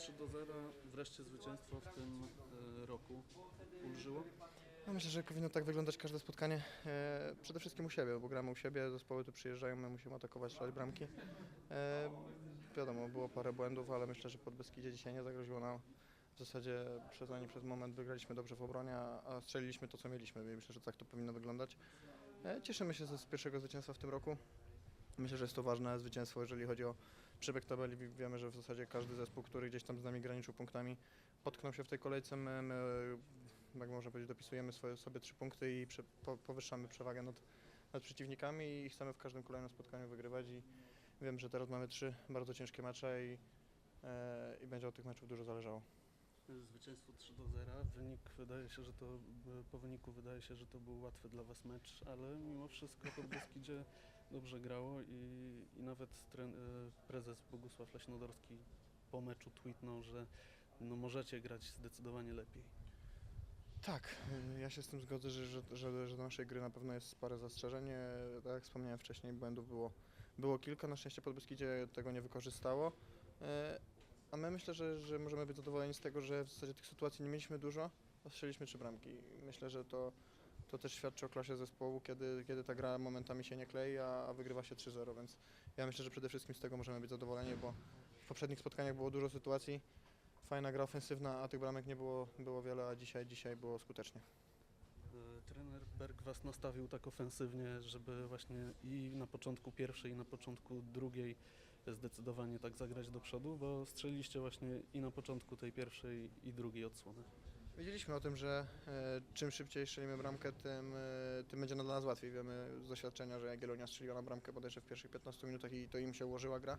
3 do 0, wreszcie zwycięstwo w tym e, roku ulżyło. No myślę, że powinno tak wyglądać każde spotkanie. E, przede wszystkim u siebie, bo gramy u siebie, zespoły tu przyjeżdżają, my musimy atakować, strzelać bramki. E, wiadomo, było parę błędów, ale myślę, że pod Beskidzie dzisiaj nie zagroziło nam. W zasadzie przez ani przez moment wygraliśmy dobrze w obronie, a strzeliliśmy to, co mieliśmy. I myślę, że tak to powinno wyglądać. Cieszymy się z pierwszego zwycięstwa w tym roku. Myślę, że jest to ważne zwycięstwo, jeżeli chodzi o przebieg tabeli. Wi- Wiemy, że w zasadzie każdy zespół, który gdzieś tam z nami graniczył punktami, potknął się w tej kolejce. My, my jak można powiedzieć, dopisujemy swoje, sobie trzy punkty i prze, po, powyższamy przewagę nad, nad przeciwnikami i chcemy w każdym kolejnym spotkaniu wygrywać i wiem, że teraz mamy trzy bardzo ciężkie mecze i, e, i będzie od tych meczów dużo zależało. Zwycięstwo 3 do 0. Wynik wydaje się, że to e, po wyniku wydaje się, że to był łatwy dla Was mecz, ale mimo wszystko pod Beskidzie dobrze grało i nawet e, prezes Bogusław Leśnodorski po meczu tweetnął, że no możecie grać zdecydowanie lepiej. Tak, ja się z tym zgodzę, że, że, że, do naszej gry na pewno jest parę zastrzeżeń. Tak jak wspomniałem wcześniej, błędów było, było kilka. Na szczęście Podbeskidzie tego nie wykorzystało. E, A my myślę, że, że możemy być zadowoleni z tego, że w zasadzie tych sytuacji nie mieliśmy dużo, a strzeliśmy trzy bramki. Myślę, że to, to też świadczy o klasie zespołu, kiedy, kiedy ta gra momentami się nie klei, a, a wygrywa się 3-0, więc ja myślę, że przede wszystkim z tego możemy być zadowoleni, bo w poprzednich spotkaniach było dużo sytuacji, fajna gra ofensywna, a tych bramek nie było, było wiele, a dzisiaj, dzisiaj było skutecznie. E, Trener Berg Was nastawił tak ofensywnie, żeby właśnie i na początku pierwszej, i na początku drugiej zdecydowanie tak zagrać do przodu, bo strzeliliście właśnie i na początku tej pierwszej i drugiej odsłony. Wiedzieliśmy o tym, że e, czym szybciej strzelimy bramkę, tym, e, tym będzie dla nas łatwiej. Wiemy z doświadczenia, że Jagiellonia strzeliła na bramkę bodajże w pierwszych 15 minutach i to im się ułożyła gra.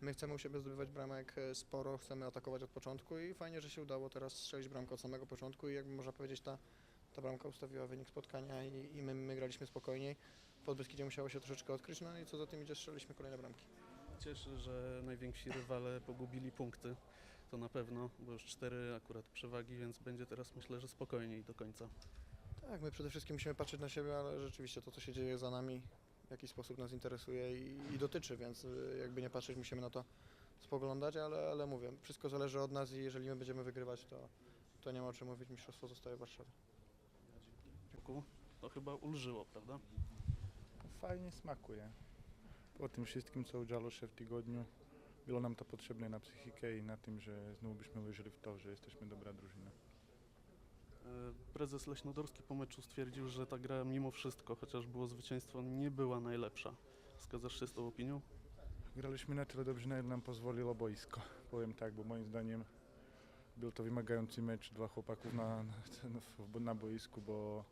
My chcemy u siebie zdobywać bramek e, sporo, chcemy atakować od początku i fajnie, że się udało teraz strzelić bramkę od samego początku i jakby można powiedzieć ta, ta bramka ustawiła wynik spotkania i, i my, my graliśmy spokojniej. Pod Beskidzie musiało się troszeczkę odkryć, no i co za tym idzie, strzeliliśmy kolejne bramki. Cieszy, że najwięksi rywale pogubili punkty. To na pewno, bo już cztery akurat przewagi, więc będzie teraz myślę, że spokojniej do końca. Tak, my przede wszystkim musimy patrzeć na siebie, ale rzeczywiście to, co się dzieje za nami, w jakiś sposób nas interesuje i, i dotyczy, więc y, jakby nie patrzeć, musimy na to spoglądać, ale, ale mówię, wszystko zależy od nas i jeżeli my będziemy wygrywać, to, to nie ma o czym mówić, mistrzostwo zostaje w Warszawie. Dziękuję. To chyba ulżyło, prawda? Fajnie smakuje. Po tym wszystkim, co udziało się w tygodniu, było nam to potrzebne na psychikę i na tym, że znowu byśmy wierzyli w to, że jesteśmy dobra drużyna. E, Prezes Leśnodorski po meczu stwierdził, że ta gra mimo wszystko, chociaż było zwycięstwo, nie była najlepsza. Zgadzasz się z tą opinią? Graliśmy na tyle dobrze, na ile nam pozwoliło boisko. Powiem tak, bo moim zdaniem był to wymagający mecz dla chłopaków na, na, na boisku, bo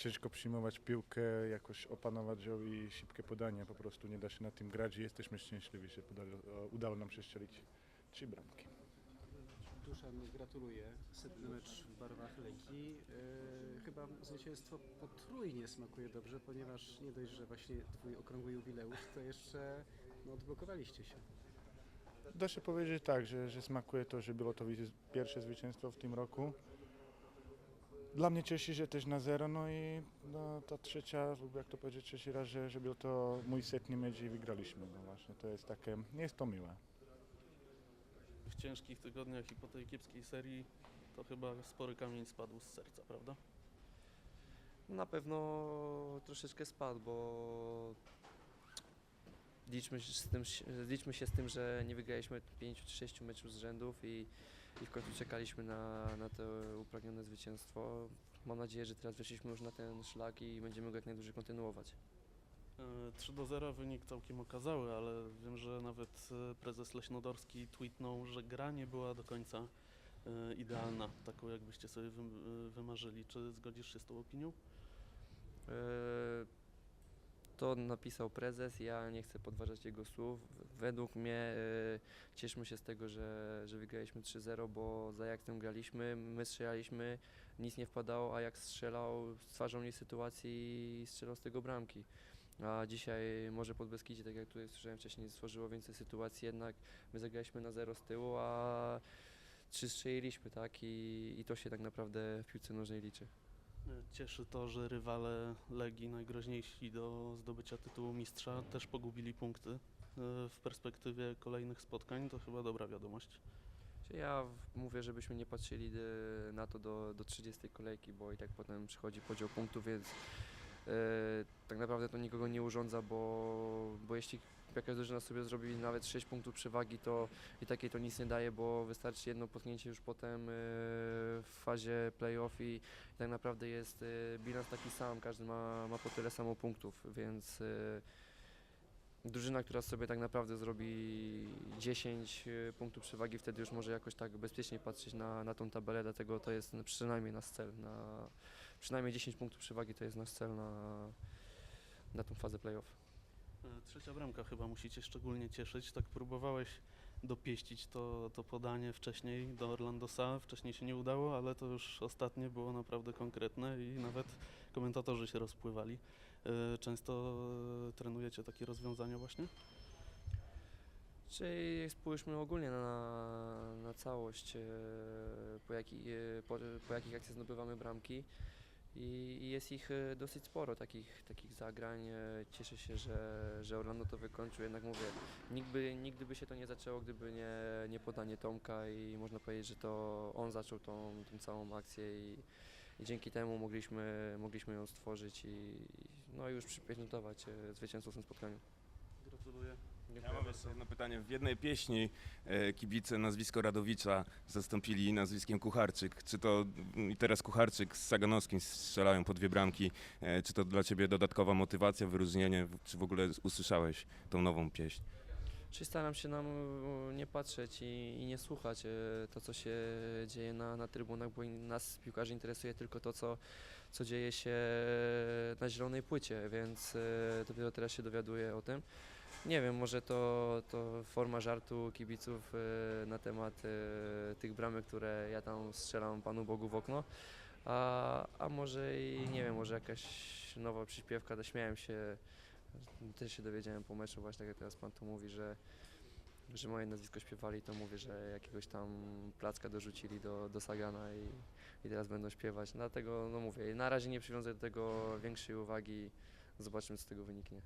ciężko przyjmować piłkę, jakoś opanować ją i szybkie podanie. Po prostu nie da się na tym grać i jesteśmy szczęśliwi, że udało nam się strzelić trzy bramki. Duszan, gratuluję. Setny mecz w barwach Legii. E, chyba zwycięstwo potrójnie smakuje dobrze, ponieważ nie dość, że właśnie twój okrągły jubileusz, to jeszcze no, odblokowaliście się. Da się powiedzieć tak, że, że smakuje to, że było to pierwsze zwycięstwo w tym roku. Dla mnie cieszy, że też na zero, no i no, ta trzecia, lub jak to powiedzieć trzeci raz, że, że był to mój setny mecz i wygraliśmy. No właśnie, to jest takie, nie jest to miłe. W ciężkich tygodniach i po tej kiepskiej serii to chyba spory kamień spadł z serca, prawda? Na pewno troszeczkę spadł, bo liczmy się z tym, liczmy się z tym że nie wygraliśmy 5 czy 6 meczów z rzędów i, i w końcu czekaliśmy na, na to upragnione zwycięstwo. Mam nadzieję, że teraz weszliśmy już na ten szlak i będziemy go jak najdłużej kontynuować. E, 3 do 0 wynik całkiem okazały, ale wiem, że nawet e, prezes Leśnodorski tweetnął, że gra nie była do końca e, idealna, taką jakbyście sobie wy, e, wymarzyli. Czy zgodzisz się z tą opinią? E, To napisał prezes, ja nie chcę podważać jego słów. Według mnie e, cieszmy się z tego, że, że wygraliśmy 3-0, bo za Ajaxem graliśmy, my strzelaliśmy, nic nie wpadało, a jak strzelał, stwarzał mnie sytuacji i strzelał z tego bramki. A dzisiaj może pod Beskidzie, tak jak tutaj słyszałem wcześniej, stworzyło więcej sytuacji, jednak my zagraliśmy na 0 z tyłu, a trzy strzeliliśmy, tak? I, I to się tak naprawdę w piłce nożnej liczy. Cieszy to, że rywale Legii najgroźniejsi do zdobycia tytułu mistrza też pogubili punkty. E, W perspektywie kolejnych spotkań to chyba dobra wiadomość. Ja mówię, żebyśmy nie patrzyli e, na to do, do 30 kolejki, bo i tak potem przychodzi podział punktów, więc tak naprawdę to nikogo nie urządza, bo, bo jeśli jakaś drużyna sobie zrobi nawet 6 punktów przewagi, to i takiej to nic nie daje, bo wystarczy jedno potknięcie już potem e, w fazie playoff i, i tak naprawdę jest e, bilans taki sam, każdy ma, ma po tyle samo punktów, więc e, drużyna, która sobie tak naprawdę zrobi 10 y, punktów przewagi, wtedy już może jakoś tak bezpiecznie patrzeć na, na tą tabelę, dlatego to jest przynajmniej nasz cel. Na, przynajmniej 10 punktów przewagi to jest nasz cel na, na tą fazę playoff. E, Trzecia bramka chyba musi Cię szczególnie cieszyć. Tak próbowałeś dopieścić to, to podanie wcześniej do Orlandosa. Wcześniej się nie udało, ale to już ostatnie było naprawdę konkretne i nawet komentatorzy się rozpływali. E, Często e, trenujecie takie rozwiązania właśnie? Czyli spójrzmy ogólnie na, na całość, po, jaki, po, po jakich akcjach zdobywamy bramki. I jest ich e, dosyć sporo, takich, takich zagrań. E, Cieszę się, że, że Orlando to wykończył. Jednak mówię, nikt by, nigdy by się to nie zaczęło, gdyby nie, nie podanie Tomka i można powiedzieć, że to on zaczął tą, tą całą akcję i, i dzięki temu mogliśmy, mogliśmy ją stworzyć i no i już przypieczętować e, zwycięstwo w tym spotkaniu. Gratuluję. Ja mam jeszcze jedno pytanie. W jednej pieśni e, kibice nazwisko Radowicza zastąpili nazwiskiem Kucharczyk. Czy to i teraz Kucharczyk z Saganowskim strzelają po dwie bramki? E, czy to dla ciebie dodatkowa motywacja, wyróżnienie? Czy w ogóle usłyszałeś tą nową pieśń? Czyli staram się nam e, nie patrzeć i, i nie słuchać e, to, co się dzieje na, na trybunach, bo nas piłkarzy interesuje tylko to, co, co dzieje się na zielonej płycie, więc e, dopiero teraz się dowiaduję o tym. Nie wiem, może to, to forma żartu kibiców e, na temat e, tych bramek, które ja tam strzelam Panu Bogu w okno, a, a może i nie wiem, może jakaś nowa przyśpiewka, dośmiałem się, też się dowiedziałem po meczu, właśnie tak jak teraz Pan tu mówi, że, że moje nazwisko śpiewali, to mówię, że jakiegoś tam placka dorzucili do, do Sagana i, i teraz będą śpiewać. Dlatego, no mówię, na razie nie przywiązuję do tego większej uwagi, zobaczymy co z tego wyniknie.